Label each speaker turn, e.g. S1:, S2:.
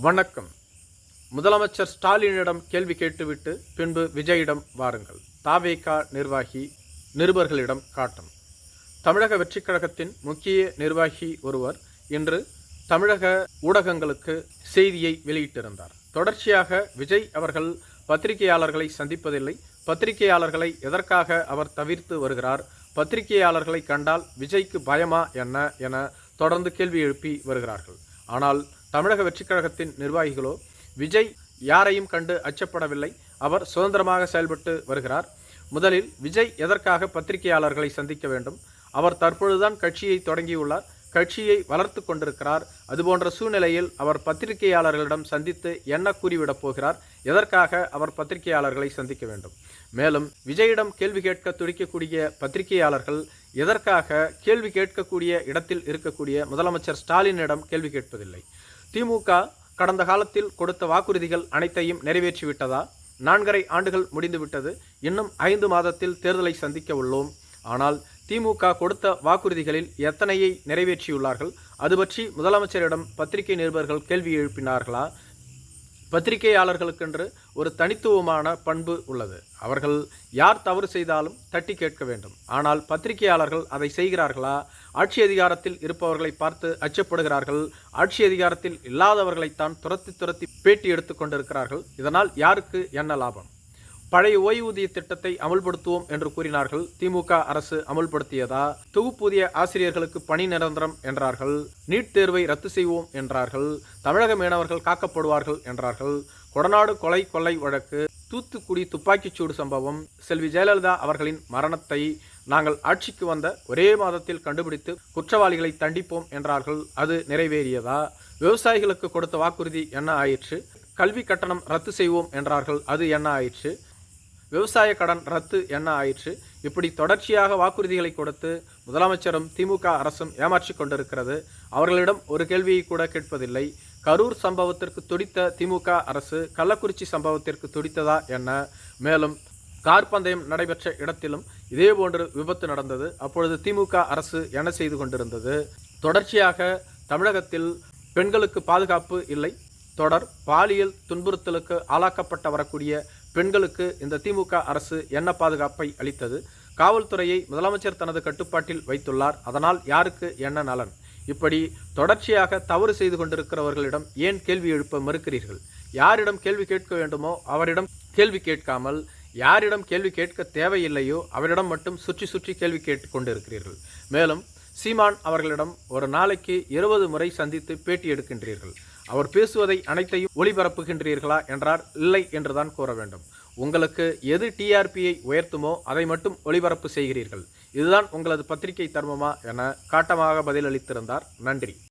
S1: வணக்கம். முதலமைச்சர் ஸ்டாலினிடம் கேள்வி கேட்டுவிட்டு பின்பு விஜயிடம் வாருங்கள். தாவேகா நிர்வாகி நிருபர்களிடம் காட்டும். தமிழக வெற்றிக் கழகத்தின் முக்கிய நிர்வாகி ஒருவர் இன்று தமிழக ஊடகங்களுக்கு செய்தியை வெளியிட்டிருந்தார். தொடர்ச்சியாக விஜய் அவர்கள் பத்திரிகையாளர்களை சந்திப்பதில்லை. பத்திரிகையாளர்களை எதற்காக அவர் தவிர்த்து வருகிறார்? பத்திரிகையாளர்களை கண்டால் விஜய்க்கு பயமா என்ன என தொடர்ந்து கேள்வி எழுப்பி வருகிறார்கள். ஆனால் தமிழக வெற்றிக் கழகத்தின் நிர்வாகிகளோ விஜய் யாரையும் கண்டு அச்சப்படவில்லை. அவர் சுதந்திரமாக செயல்பட்டு வருகிறார். முதலில் விஜய் எதற்காக பத்திரிகையாளர்களை சந்திக்க வேண்டும்? அவர் தற்பொழுதுதான் கட்சியை தொடங்கியுள்ளார். கட்சியை வளர்த்து கொண்டிருக்கிறார். அதுபோன்ற சூழ்நிலையில் அவர் பத்திரிகையாளர்களிடம் சந்தித்து என்ன கூறிவிடப் போகிறார்? எதற்காக அவர் பத்திரிகையாளர்களை சந்திக்க வேண்டும்? மேலும் விஜயிடம் கேள்வி கேட்க துடிக்கக்கூடிய பத்திரிகையாளர்கள் எதற்காக கேள்வி கேட்கக்கூடிய இடத்தில் இருக்கக்கூடிய முதலமைச்சர் ஸ்டாலினிடம் கேள்வி கேட்பதில்லை? திமுக கடந்த காலத்தில் கொடுத்த வாக்குறுதிகள் அனைத்தையும் நிறைவேற்றிவிட்டதா? நான்கரை ஆண்டுகள் முடிந்துவிட்டது. இன்னும் ஐந்து மாதத்தில் தேர்தலை சந்திக்க உள்ளோம். ஆனால் திமுக கொடுத்த வாக்குறுதிகளில் எத்தனையை நிறைவேற்றியுள்ளார்கள்? அது பற்றி முதலமைச்சரிடம் பத்திரிகை நிருபர்கள் கேள்வி எழுப்பினார்களா? பத்திரிகையாளர்களுக்கென்று ஒரு தனித்துவமான பண்பு உள்ளது. அவர்கள் யார் தவறு செய்தாலும் தட்டி கேட்க வேண்டும். ஆனால் பத்திரிகையாளர்கள் அதை செய்கிறார்களா? ஆட்சி அதிகாரத்தில் இருப்பவர்களை பார்த்து அச்சப்படுகிறார்கள். ஆட்சி அதிகாரத்தில் இல்லாதவர்களைத்தான் துரத்தி துரத்தி பேட்டி எடுத்துக் கொண்டிருக்கிறார்கள். இதனால் யாருக்கு என்ன லாபம்? பழைய ஓய்வூதிய திட்டத்தை அமல்படுத்துவோம் என்று கூறினார்கள். திமுக அரசு அமல்படுத்தியதா? தொகுப்பூதிய ஆசிரியர்களுக்கு பணி நிரந்தரம் என்றார்கள். நீட் தேர்வை ரத்து செய்வோம் என்றார்கள். தமிழக மீனவர்கள் காக்கப்படுவார்கள் என்றார்கள். கொடநாடு கொலை கொள்ளை வழக்கு தூத்துக்குடி துப்பாக்கிச்சூடு சம்பவம் செல்வி ஜெயலலிதா அவர்களின் மரணத்தை நாங்கள் ஆட்சிக்கு வந்த ஒரே மாதத்தில் கண்டுபிடித்து குற்றவாளிகளை தண்டிப்போம் என்றார்கள். அது நிறைவேறியதா? விவசாயிகளுக்கு கொடுத்த வாக்குறுதி என்ன ஆயிற்று? கல்வி கட்டணம் ரத்து செய்வோம் என்றார்கள். அது என்ன ஆயிற்று? விவசாய கடன் ரத்து என்ன ஆயிற்று? இப்படி தொடர்ச்சியாக வாக்குறுதிகளை கொடுத்து முதலமைச்சரும் திமுக அரசும் ஏமாற்றி கொண்டிருக்கிறது. அவர்களிடம் ஒரு கேள்வியை கூட கேட்பதில்லை. கரூர் சம்பவத்திற்கு துடித்த திமுக அரசு கள்ளக்குறிச்சி சம்பவத்திற்கு துடித்ததா என்ன? மேலும் கார் பந்தயம் நடைபெற்ற இடத்திலும் இதேபோன்று விபத்து நடந்தது. அப்பொழுது திமுக அரசு என்ன செய்து கொண்டிருந்தது? தொடர்ச்சியாக தமிழகத்தில் பெண்களுக்கு பாதுகாப்பு இல்லை. தொடர் பாலியல் துன்புறுத்தலுக்கு ஆளாக்கப்பட்ட வரக்கூடிய பெண்களுக்கு இந்த திமுக அரசு என்ன பாதுகாப்பை அளித்தது? காவல்துறையை முதலமைச்சர் தனது கட்டுப்பாட்டில் வைத்துள்ளார். அதனால் யாருக்கு என்ன நலன்? இப்படி தொடர்ச்சியாக தவறு செய்து கொண்டிருக்கிறவர்களிடம் ஏன் கேள்வி எழுப்ப மறுக்கிறீர்கள்? யாரிடம் கேள்வி கேட்க வேண்டுமோ அவரிடம் கேள்வி கேட்காமல் யாரிடம் கேள்வி கேட்க தேவையில்லையோ அவரிடம் மட்டும் சுற்றி சுற்றி கேள்வி கேட்டு கொண்டிருக்கிறீர்கள். மேலும் சீமான் அவர்களிடம் ஒரு நாளைக்கு இருபது முறை சந்தித்து பேட்டி எடுக்கின்றீர்கள். அவர் பேசுவதை அனைத்தையும் ஒளிபரப்புகின்றீர்களா என்றார். இல்லை என்றுதான் கூற வேண்டும். உங்களுக்கு எது டிஆர்பியை உயர்த்துமோ அதை மட்டும் ஒளிபரப்பு செய்கிறீர்கள். இதுதான் உங்களது பத்திரிகை தர்மமா என காட்டமாக பதிலளித்திருந்தார். நன்றி.